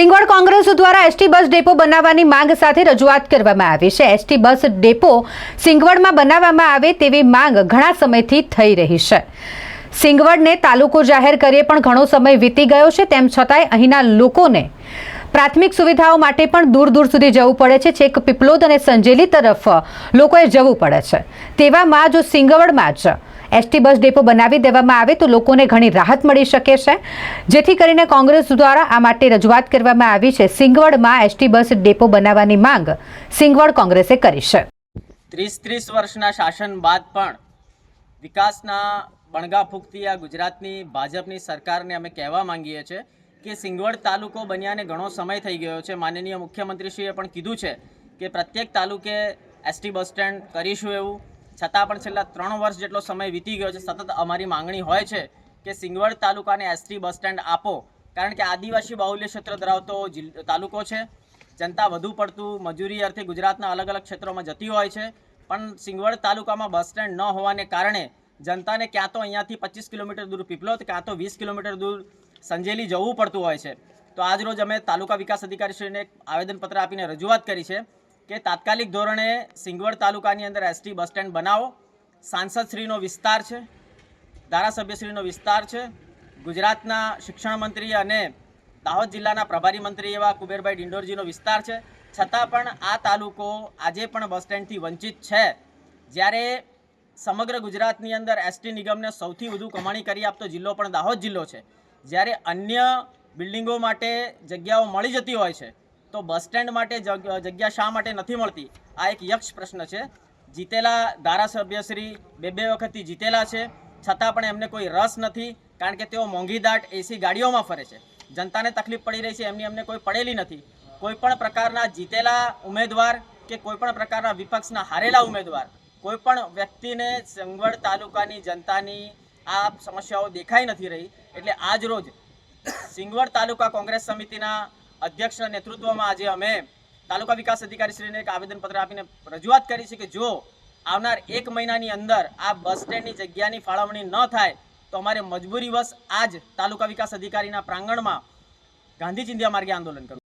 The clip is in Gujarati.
સિંગવડ કોંગ્રેસ દ્વારા એસટી બસ ડેપો બનાવવાની માંગ સાથે રજૂઆત કરવામાં આવી છે. એસટી બસ ડેપો સિંગવડમાં બનાવવામાં આવે તેવી માંગ ઘણા સમયથી થઈ રહી છે. સિંગવડને તાલુકો જાહેર કરીએ પણ ઘણો સમય વીતી ગયો છે, તેમ છતાંય અહીંના લોકોને પ્રાથમિક સુવિધાઓ માટે પણ દૂર દૂર સુધી જવું પડે છે. છેક પીપલોદ અને સંજેલી તરફ લોકોએ જવું પડે છે. તેવામાં જો સિંગવડમાં જ એસટી બસ ડેપો બનાવી દેવામાં આવે તો લોકોને ઘણી રાહત મળી શકે છે. જેથી કરીને કોંગ્રેસ દ્વારા આ માટે રજૂઆત કરવામાં આવી છે. સિંગવડમાં એસટી બસ ડેપો બનાવવાની માંગ સિંગવડ કોંગ્રેસે કરી છે. ત્રીસ ત્રીસ વર્ષના શાસન બાદ પણ વિકાસના બણગા ફૂંકતી આ ગુજરાતની ભાજપની સરકારને અમે કહેવા માંગીએ છીએ કે સિંગવડ તાલુકો બન્યાને ઘણો સમય થઈ ગયો છે. માનનીય મુખ્યમંત્રીશ્રીએ પણ કીધું છે કે પ્રત્યેક તાલુકે એસટી બસ સ્ટેન્ડ કરીશું એવું. છતાં પણ છેલ્લા ત્રણ વર્ષ જેટલો સમય વીતી ગયો છે, સતત અમારી માંગણી હોય છે કે સિંગવડ તાલુકાને એસટી બસ સ્ટેન્ડ આપો. કારણ કે આદિવાસી બાહુલ્ય ક્ષેત્ર ધરાવતો તાલુકો છે. જનતા વધુ પડતું મજૂરી અર્થે ગુજરાતના અલગ અલગ ક્ષેત્રોમાં જતી હોય છે. પણ સિંગવડ તાલુકામાં બસ સ્ટેન્ડ ન હોવાને કારણે જનતાને ક્યાં તો અહીંયાથી પચીસ કિલોમીટર દૂર પીપલોદ ક્યાં તો વીસ કિલોમીટર દૂર સંજેલી જવું પડતું હોય છે. તો આજરોજ અમે તાલુકા વિકાસ અધિકારીશ્રીને આવેદનપત્ર આપીને રજૂઆત કરી છે. કે તાત્કાલિક ધોરણે સિંગવડ તાલુકાની અંદર એસટી બસ સ્ટેન્ડ બનાવો. સાંસદશ્રીનો વિસ્તાર છે, ધારાસભ્યશ્રીનો વિસ્તાર છે. ગુજરાતના શિક્ષણ મંત્રી અને દાહોદ જિલ્લાના પ્રભારી મંત્રી એવા કુબેરભાઈ ડિંડોરજીનો વિસ્તાર છે. છતાં પણ આ તાલુકો આજે પણ બસ સ્ટેન્ડથી વંચિત છે. જ્યારે સમગ્ર ગુજરાતની અંદર એસટી નિગમને સૌથી વધુ કમાણી કરી આપતો જિલ્લો પણ દાહોદ જિલ્લો છે. જ્યારે અન્ય બિલ્ડિંગો માટે જગ્યાઓ મળી જતી હોય છે તો બસ સ્ટેન્ડ માટે જગ્યા શા માટે નથી મળતી? આ એક યક્ષ પ્રશ્ન છે. જીતેલા ધારાસભ્યશ્રી બે બે વખતથી જીતેલા છે. છતાં પણ એમને કોઈ રસ નથી, કારણ કે તેઓ મોંઘીદાટ એસી ગાડીઓમાં ફરે છે. જનતાને તકલીફ પડી રહી છે, એમની એમને કોઈ પડેલી નથી. કોઈપણ પ્રકારના જીતેલા ઉમેદવાર કે કોઈપણ પ્રકારના વિપક્ષના હારેલા ઉમેદવાર કોઈપણ વ્યક્તિને સંગવડ તાલુકાની જનતાની આ સમસ્યાઓ દેખાઈ નથી રહી. એટલે આજ રોજ સિંગવડ તાલુકા કોંગ્રેસ સમિતિના અધ્યક્ષ નેતૃત્વમાં આજે અમે તાલુકા વિકાસ અધિકારીશ્રીને એક આવેદનપત્ર આપીને રજૂઆત કરી છે કે જો આવનાર એક મહિનાની અંદર આ બસ સ્ટેન્ડની જગ્યાની ફાળવણી ન થાય, તો અમારે મજબૂરીવશ આજ તાલુકા વિકાસ અધિકારીના પ્રાંગણમાં ગાંધી ચિંધ્યા માર્ગે આંદોલન કરવું